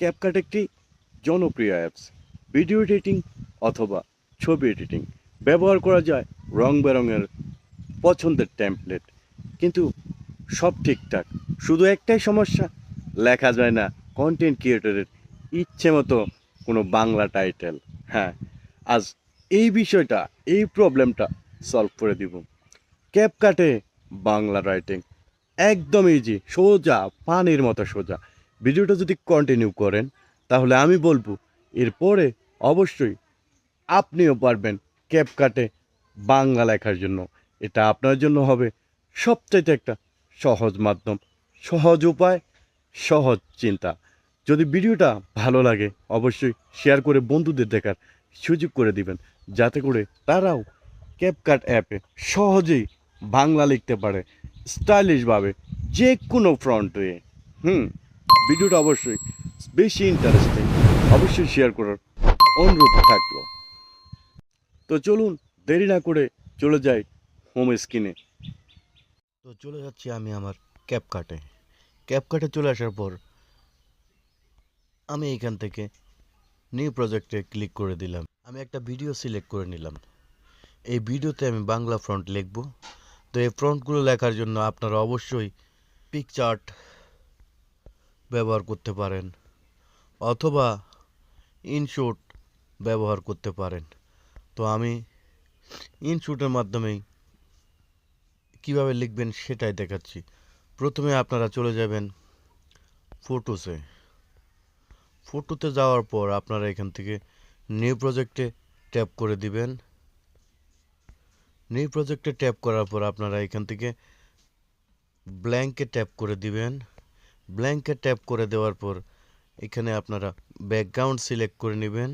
CapCut একটি জনপ্রিয় apps video editing অথবা ছবি এডিটিং ব্যবহার করা যায় রং বেরঙের পছন্দের টেমপ্লেট কিন্তু সব ঠিকঠাক। শুধু একটাই সমস্যা, লেখা যায় না কন্টেন্ট ক্রিয়েটরের ইচ্ছে মতো কোনো বাংলা টাইটেল হ্যাঁ আজ এই বিষয়টা, এই প্রবলেমটা সলভ করে দিব। ক্যাপকাটে বাংলা রাইটিং একদম ইজি সোজা পানির মতো সোজা। ভিডিওটা যদি কন্টিনিউ করেন, তাহলে আমি বলব, এরপরে অবশ্যই আপনিও পারবেন ক্যাপকাটে বাংলা লেখার জন্য। এটা আপনার জন্য হবে সবচাইতে একটা সহজ মাধ্যম, সহজ উপায়, সহজ চিন্তা। যদি ভিডিওটা ভালো লাগে, অবশ্যই শেয়ার করে বন্ধুদের দেখার সুযোগ করে দিবেন, যাতে করে তারাও ক্যাপকাট অ্যাপে সহজেই বাংলা লিখতে পারে স্টাইলিশভাবে যে কোনো ফ্রন্ট হুম? ভিডিওটা অবশ্যই বেশি ইন্টারেস্টিং অবশ্যই শেয়ার করার অনুরোধ থাকল। তো চলুন, দেরি না করে চলে যাই হোম স্ক্রিনে তো চলে যাচ্ছি আমি আমার ক্যাপকাটে ক্যাপকাটে চলে আসার পর আমি এখান থেকে নিউ প্রজেক্টে ক্লিক করে দিলাম। আমি একটা ভিডিও সিলেক্ট করে নিলাম। এই ভিডিওতে আমি বাংলা ফ্রন্ট লিখব। তো এই ফ্রন্টগুলো লেখার জন্য আপনারা অবশ্যই পিকচার্ট ব্যবহার করতে পারেন, অথবা ইনশুট ব্যবহার করতে পারেন। তো আমি ইনশুটের মাধ্যমেই কীভাবে লিখবেন সেটাই দেখাচ্ছি। প্রথমে আপনারা চলে যাবেন ফটোসে ফটোতে যাওয়ার পর আপনারা এখান থেকে নিউ প্রজেক্টে ট্যাপ করে দিবেন। নিউ প্রজেক্টে ট্যাপ করার পর আপনারা এখান থেকে ব্ল্যাঙ্কে ট্যাপ করে দিবেন। ব্ল্যাঙ্কে ট্যাপ করে দেওয়ার পর এখানে আপনারা ব্যাকগ্রাউন্ড সিলেক্ট করে নেবেন।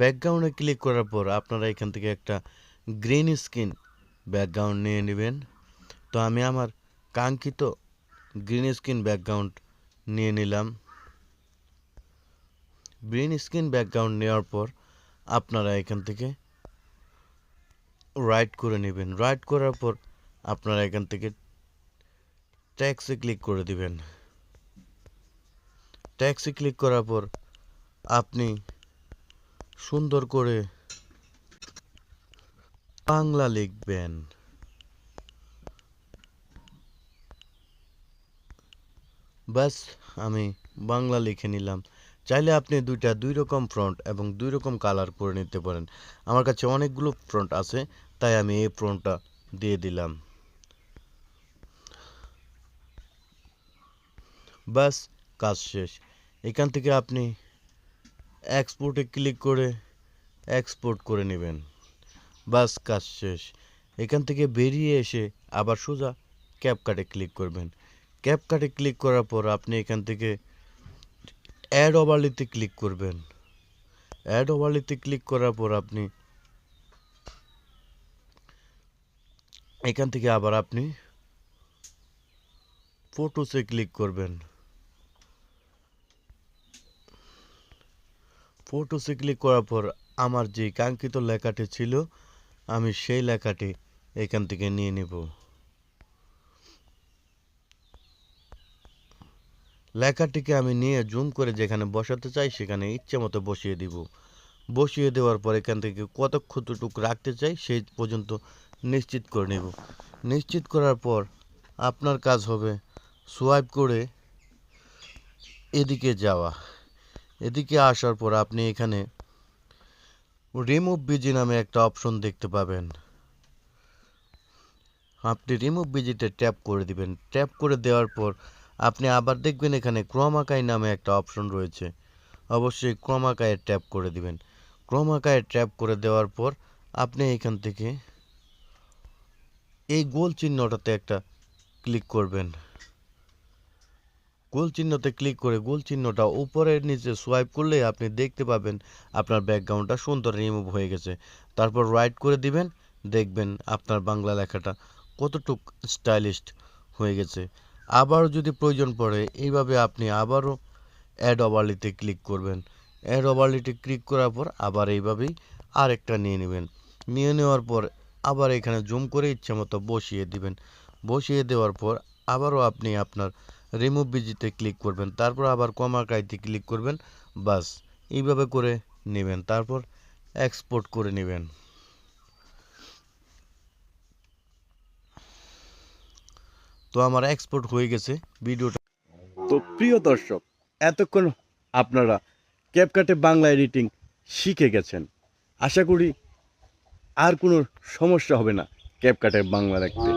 ব্যাকগ্রাউন্ডে ক্লিক করার পর আপনারা এখান থেকে একটা গ্রিন স্ক্রিন ব্যাকগ্রাউন্ড নিয়ে নেবেন। তো আমি আমার কাঙ্ক্ষিত গ্রিন স্ক্রিন ব্যাকগ্রাউন্ড নিয়ে নিলাম। গ্রিন স্ক্রিন ব্যাকগ্রাউন্ড নেওয়ার পর আপনারা এখান থেকে রাইট করে নেবেন। রাইট করার পর আপনারা এখান থেকে ট্যাক্সে ক্লিক করে দিবেন। ট্যাক্সে ক্লিক করার পর আপনি সুন্দর করে বাংলা লিখবেন। ব্যাস, আমি বাংলা লিখে নিলাম। চাইলে আপনি দুইটা দুই রকম ফ্রন্ট এবং দুই রকম কালার করে নিতে পারেন। আমার কাছে অনেকগুলো ফ্রন্ট আছে, তাই আমি এই ফ্রন্টটা দিয়ে দিলাম। ব্যাস, কাজ শেষ। এখান থেকে আপনি এক্সপোর্টে ক্লিক করে এক্সপোর্ট করে নেবেন। বাস, কাজ শেষ। এখান থেকে বেরিয়ে এসে আবার সোজা ক্যাপকাটে ক্লিক করবেন। ক্যাপকাটে ক্লিক করার পর আপনি এখান থেকে অ্যাড ওভারলিতে ক্লিক করবেন। অ্যাড ওভারলিতে ক্লিক করার পর আপনি এখান থেকে আবার আপনি ফটোসে ক্লিক করবেন। ফটোসে ক্লিক করার পর আমার যে কাঙ্ক্ষিত লেখাটি ছিল, আমি সেই লেখাটি এখান থেকে নিয়ে নেব। লেখাটিকে আমি নিয়ে জুম করে যেখানে বসাতে চাই, সেখানে ইচ্ছে মতো বসিয়ে দিব। বসিয়ে দেওয়ার পর এখান থেকে কত কতটুকু রাখতে চাই, সেই পর্যন্ত নিশ্চিত করে নেব। নিশ্চিত করার পর আপনার কাজ হবে সোয়াইপ করে এদিকে যাওয়া। এদিকে আসার পর আপনি এখানে রিমুভ বিজি নামে একটা অপশন দেখতে পাবেন। আপনি রিমুভ বিজিতে ট্যাপ করে দিবেন। ট্যাপ করে দেওয়ার পর আপনি আবার দেখবেন এখানে ক্রমাকাই নামে একটা অপশন রয়েছে। অবশ্যই ক্রমাকায়ে ট্যাপ করে দিবেন। ক্রমাকায়ে ট্যাপ করে দেওয়ার পর আপনি এখান থেকে এই গোল চিহ্নটাতে একটা ক্লিক করবেন। গোল চিহ্নতে ক্লিক করে গোল চিহ্নটা উপরের নিচে সোয়াইপ করলে আপনি দেখতে পাবেন আপনার ব্যাকগ্রাউন্ডটা সুন্দর রিমুভ হয়ে গেছে। তারপর রাইট করে দিবেন, দেখবেন আপনার বাংলা লেখাটা কতটুক স্টাইলিশড হয়ে গেছে। আবারও যদি প্রয়োজন পড়ে, এইভাবে আপনি আবারও অ্যাড ওভারলিতে ক্লিক করবেন। অ্যাড ওভারলিতে ক্লিক করার পর আবার এইভাবেই আরেকটা নিয়ে নেবেন। নিয়ে নেওয়ার পর আবার এখানে জুম করে ইচ্ছে মতো বসিয়ে দিবেন। বসিয়ে দেওয়ার পর আবারও আপনি আপনার রিমুভ বিজিতে ক্লিক করবেন। তারপর আবার কমা কাইতে ক্লিক করবেন। বাস, এইভাবে করে নেবেন। তারপর এক্সপোর্ট করে নেবেন। তো আমার এক্সপোর্ট হয়ে গেছে ভিডিওটা। তো প্রিয় দর্শক, এতক্ষণ আপনারা ক্যাপকাটে বাংলা এডিটিং শিখে গেছেন। আশা করি আর কোনো সমস্যা হবে না ক্যাপকাটে বাংলা রাখতে